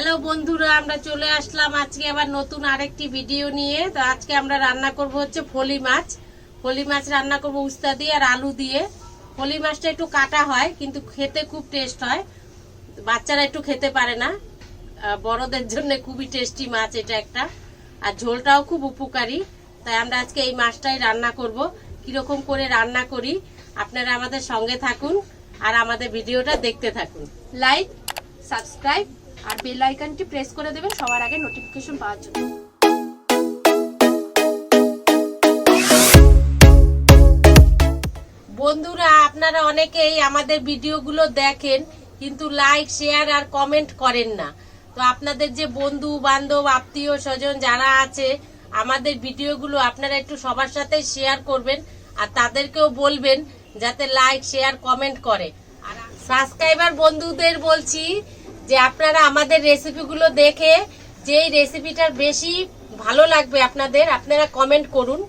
Hello বন্ধুরা, আমরা চলে আসলাম আজকে আবার নতুন আরেকটি ভিডিও নিয়ে। তো আজকে আমরা রান্না করব হচ্ছে ফলি মাছ। ফলি মাছ রান্না করব উস্তা দিয়ে আর আলু দিয়ে। ফলি মাছটা একটু কাটা হয়, কিন্তু খেতে খুব টেস্ট হয়। বাচ্চারা একটু খেতে পারে না। বড়দের জন্য খুবই টেস্টি মাছ এটা একটা। আর ঝোলটাও খুব উপকারী। তাই আমরা আজকে এই মাছটাই রান্না করব। কীরকম করে রান্না করি, আপনারা আমাদের সঙ্গে থাকুন আর আমাদের ভিডিওটা দেখতে থাকুন। লাইক সাবস্ক্রাইব আর বেল আইকনটি প্রেস করে দেবেন, সবার আগে নোটিফিকেশন পাওয়ার জন্য। বন্ধুরা, আপনারা অনেকেই আমাদের ভিডিওগুলো দেখেন, কিন্তু লাইক শেয়ার আর কমেন্ট করেন না। তো আপনাদের যে বন্ধু, বান্ধব, আত্মীয়, স্বজন যারা আছে, আমাদের ভিডিওগুলো আপনারা একটু সবার সাথে শেয়ার করবেন আর তাদেরকেও বলবেন, যাতে লাইক শেয়ার কমেন্ট করে। আর সাবস্ক্রাইবার বন্ধুদের বলছি যে আপনারা আমাদের রেসিপিগুলো দেখে যেই রেসিপিটার বেশি ভালো লাগবে আপনাদের, আপনারা কমেন্ট করুন।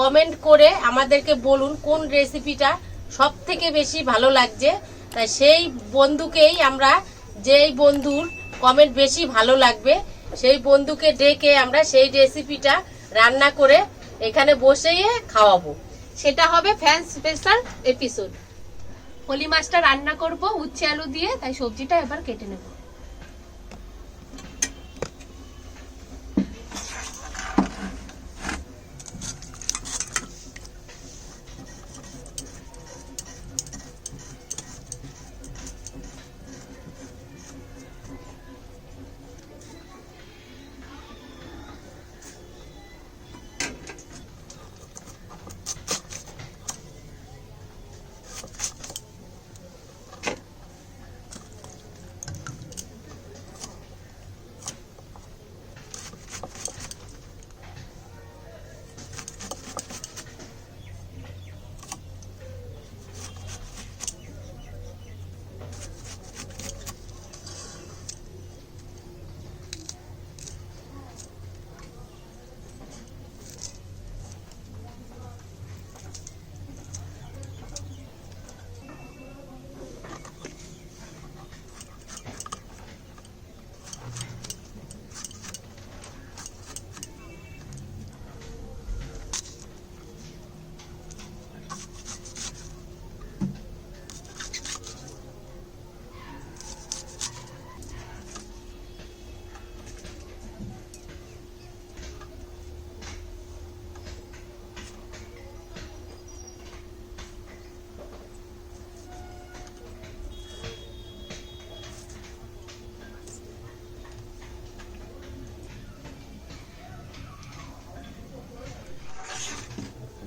কমেন্ট করে আমাদেরকে বলুন কোন রেসিপিটা সব থেকে বেশি ভালো লাগছে। তাই সেই বন্ধুকেই আমরা, যেই বন্ধুর কমেন্ট বেশি ভালো লাগবে, সেই বন্ধুকে ডেকে আমরা সেই রেসিপিটা রান্না করে এখানে বসেই খাওয়াবো। সেটা হবে ফ্যান স্পেশাল এপিসোড হোলি মাছটা রান্না করব, উচ্ছে আলু দিয়ে, তাই সবজিটা এবার কেটে নেব।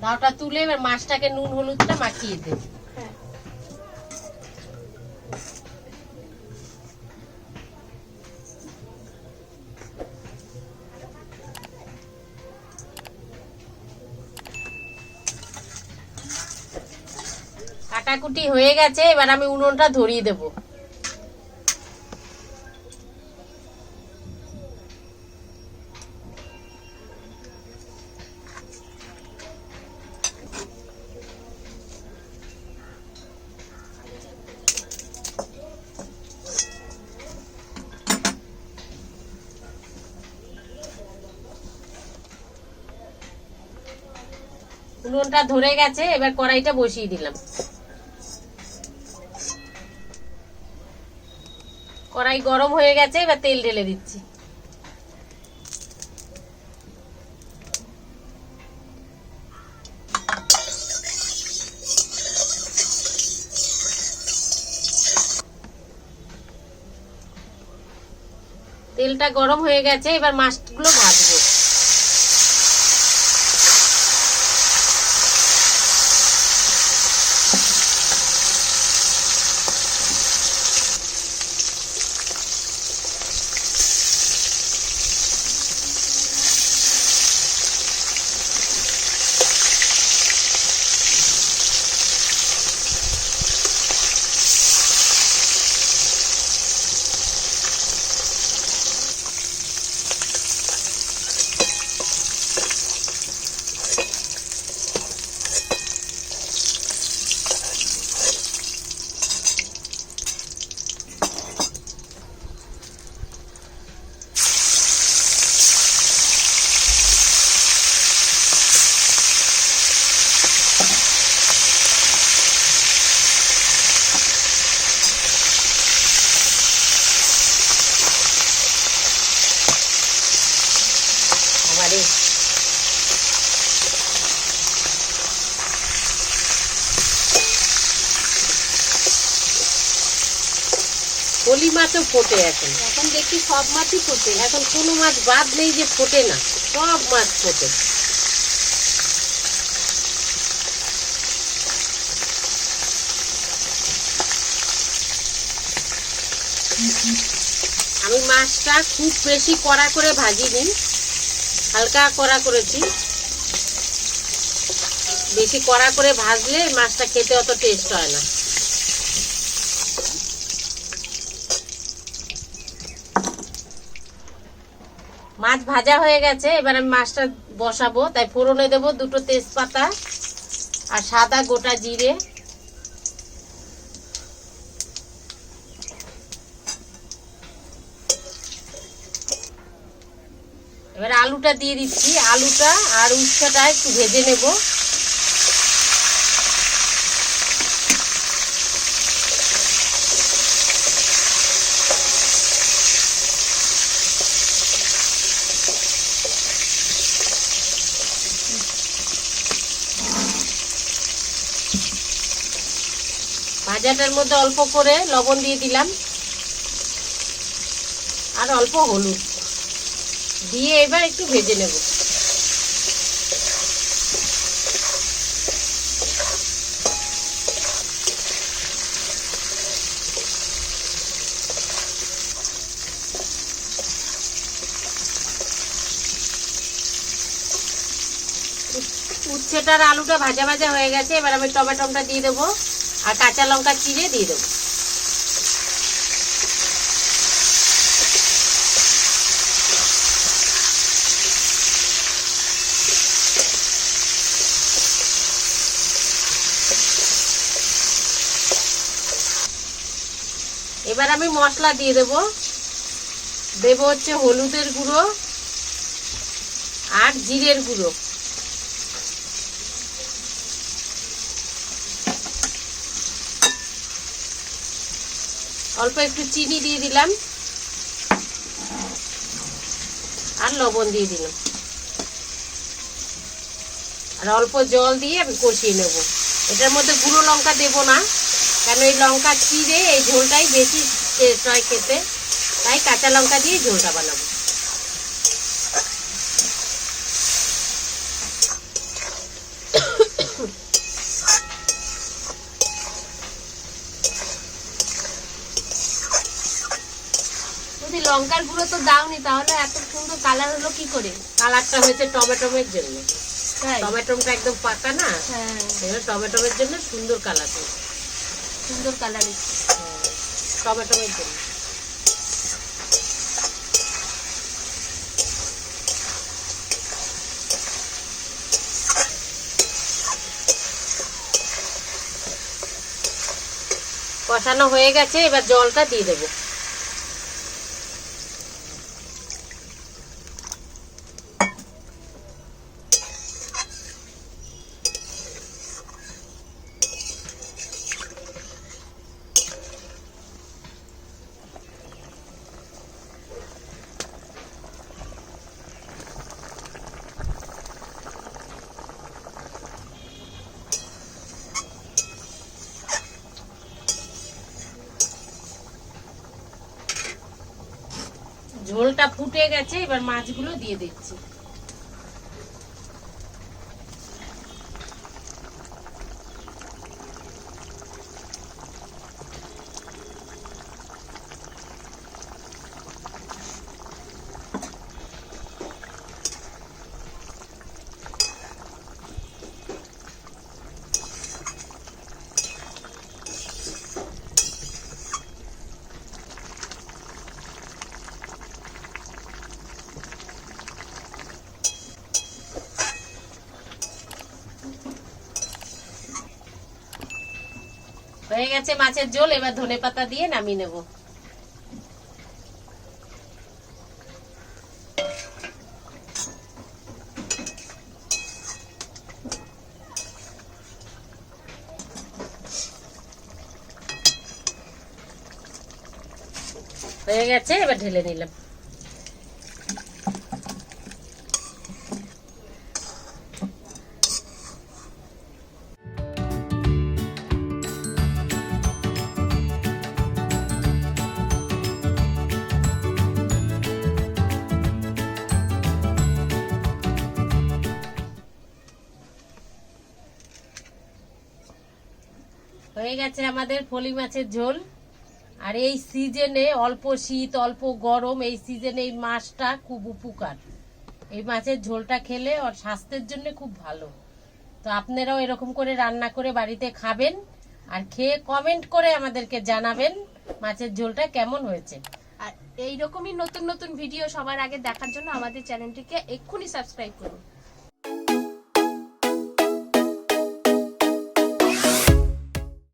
দাওটা তুলে এবার মাছটাকে নুন, হলুদটা মাখিয়ে দে। কাটাকুটি হয়ে গেছে, এবার আমি উনুনটা ধরিয়ে দেবো। উনুনটা ধরে গেছে, এবার কড়াইটা বসিয়ে দিলাম। কড়াই গরম হয়ে গেছে, এবার তেল ঢেলে দিচ্ছি। তেলটা গরম হয়ে গেছে, এবার মাছগুলো ভাজবো। ফলি মাছও ফোটে এখন। এখন দেখি সব মাছই ফোটে। এখন কোনো মাছ বাদ নেই যে ফোটে না সব মাছ ফোটে। আমি মাছটা খুব বেশি কড়া করে ভাজিনি হালকা কড়া করেছি। বেশি কড়া করে ভাজলে মাছটা খেতে অত টেস্ট হয় না। মাছ ভাজা হয়ে গেছে, এবার আমি মাছটা বসাবো, তাই ফোড়নে দেব দুটো তেজপাতা আর সাদা গোটা জিরে। এবার আলুটা দিয়ে দিচ্ছি, আলুটা আর উচ্ছাটা একটু ভেজে নেব। ভাজাটার মধ্যে অল্প করে লবণ দিয়ে দিলাম। আর অল্প হলুদ। দিয়ে এবার একটু ভেজে নেব। উচ্ছেটার আলুটা ভাজা ভাজা হয়ে গেছে। এবার আমি টমেটোটা দিয়ে দেবো। আর কাঁচা লঙ্কা চিড়ে দিয়ে দেবো। এবার আমি মশলা দিয়ে দেব। দেব হচ্ছে হলুদের গুঁড়ো আর জিরের গুঁড়ো। অল্প একটু চিনি দিয়ে দিলাম। আর লবণ দিয়ে দিলাম। আর অল্প জল দিয়ে আমি কষিয়ে নেব। এটার মধ্যে গুঁড়ো লঙ্কা দেব না, কেন এই লঙ্কা চিড়ে এই ঝোলটাই বেশি হয় খেতে। তাই কাঁচা লঙ্কা দিয়ে ঝোলটা বানাবো। লঙ্কার গুঁড়ো তো দাওনি তাহলে এত সুন্দর কালার হলো কি করে? কালারটা হয়েছে টমেটোমের জন্য। তাই? টমেটোমটা একদম পাকা না? হ্যাঁ। এবার টমেটোমের জন্য সুন্দর কালার সুন্দর কালার টমেটোমের জন্য। কষানো হয়ে গেছে এবার জলটা দিয়ে দেবো। ঝোলটা ফুটে গেছে এবার মাছগুলো দিয়ে দিচ্ছি। হয়ে গেছে মাছের ঝোল, এবার ধনে পাতা দিয়ে নামিয়ে নেব। হয়ে গেছে, এবার ঢেলে নিলাম। হয়ে গেছে আমাদের ফলি মাছের ঝোল। আর এই সিজনে অল্প শীত, অল্প গরম, এই সিজনে এই মাছটা খুব উপকার। এই মাছের ঝোলটা খেলে ওর স্বাস্থ্যের জন্য খুব ভালো। তো আপনারাও এরকম করে রান্না করে বাড়িতে খাবেন আর খেয়ে কমেন্ট করে আমাদেরকে জানাবেন মাছের ঝোলটা কেমন হয়েছে। আর এইরকমই নতুন নতুন ভিডিও সবার আগে দেখার জন্য আমাদের চ্যানেলটিকে এক্ষুনি সাবস্ক্রাইব করুন।